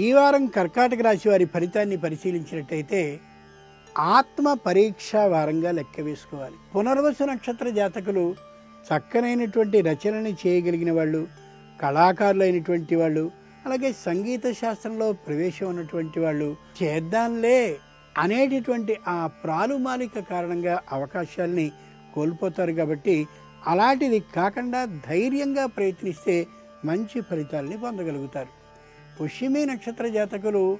ఈ వారం కర్కాటక రాశి వారి ఫలితాన్ని పరిశీలించినట్టయితే ఆత్మ పరీక్ష వారంగా లెక్క వేసుకోవాలి. పునర్వసు నక్షత్ర జాతకులు చక్కనైనటువంటి రచనని చేయగలిగిన వాళ్ళు కళాకారులైనటువంటి వాళ్ళు అలాగే సంగీత శాస్త్రంలో ప్రవేశం ఉన్నటువంటి వాళ్ళు చేద్దాంలే అనేటటువంటి ఆ ప్రాలుమాలిక కారణంగా అవకాశాల్ని కోల్పోతారు కాబట్టి అలాంటిది కాకుండా ధైర్యంగా ప్రయత్నిస్తే మంచి ఫలితాలని పొందగలుగుతారు. పుష్యమి నక్షత్ర జాతకులు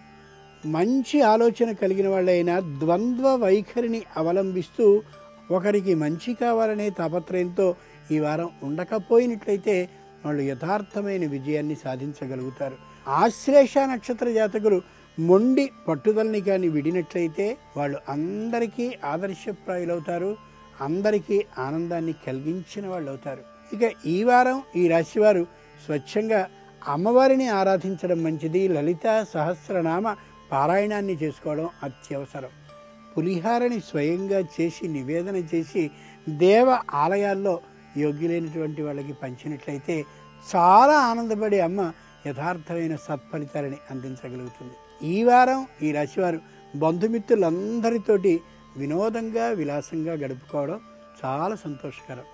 మంచి ఆలోచన కలిగిన వాళ్ళైనా ద్వంద్వ వైఖరిని అవలంబిస్తూ ఒకరికి మంచి కావాలనే తాపత్రయంతో ఈ వారం ఉండకపోయినట్లయితే వాళ్ళు యథార్థమైన విజయాన్ని సాధించగలుగుతారు. ఆశ్లేష నక్షత్ర జాతకులు మొండి పట్టుదలని కానీ విడినట్లయితే వాళ్ళు అందరికీ ఆదర్శప్రాయులవుతారు అందరికీ ఆనందాన్ని కలిగించిన వాళ్ళు అవుతారు ఇక ఈ వారం ఈ రాశివారు స్వచ్ఛంగా అమ్మవారిని ఆరాధించడం మంచిది. లలిత సహస్రనామ పారాయణాన్ని చేసుకోవడం అత్యవసరం. పులిహారని స్వయంగా చేసి నివేదన చేసి దేవ ఆలయాల్లో యోగ్యులైనటువంటి వాళ్ళకి పంచినట్లయితే చాలా ఆనందపడి అమ్మ యథార్థమైన సత్ఫలితాలని అందించగలుగుతుంది. ఈ వారం ఈ రాశివారు బంధుమిత్రులందరితోటి వినోదంగా విలాసంగా గడుపుకోవడం చాలా సంతోషకరం.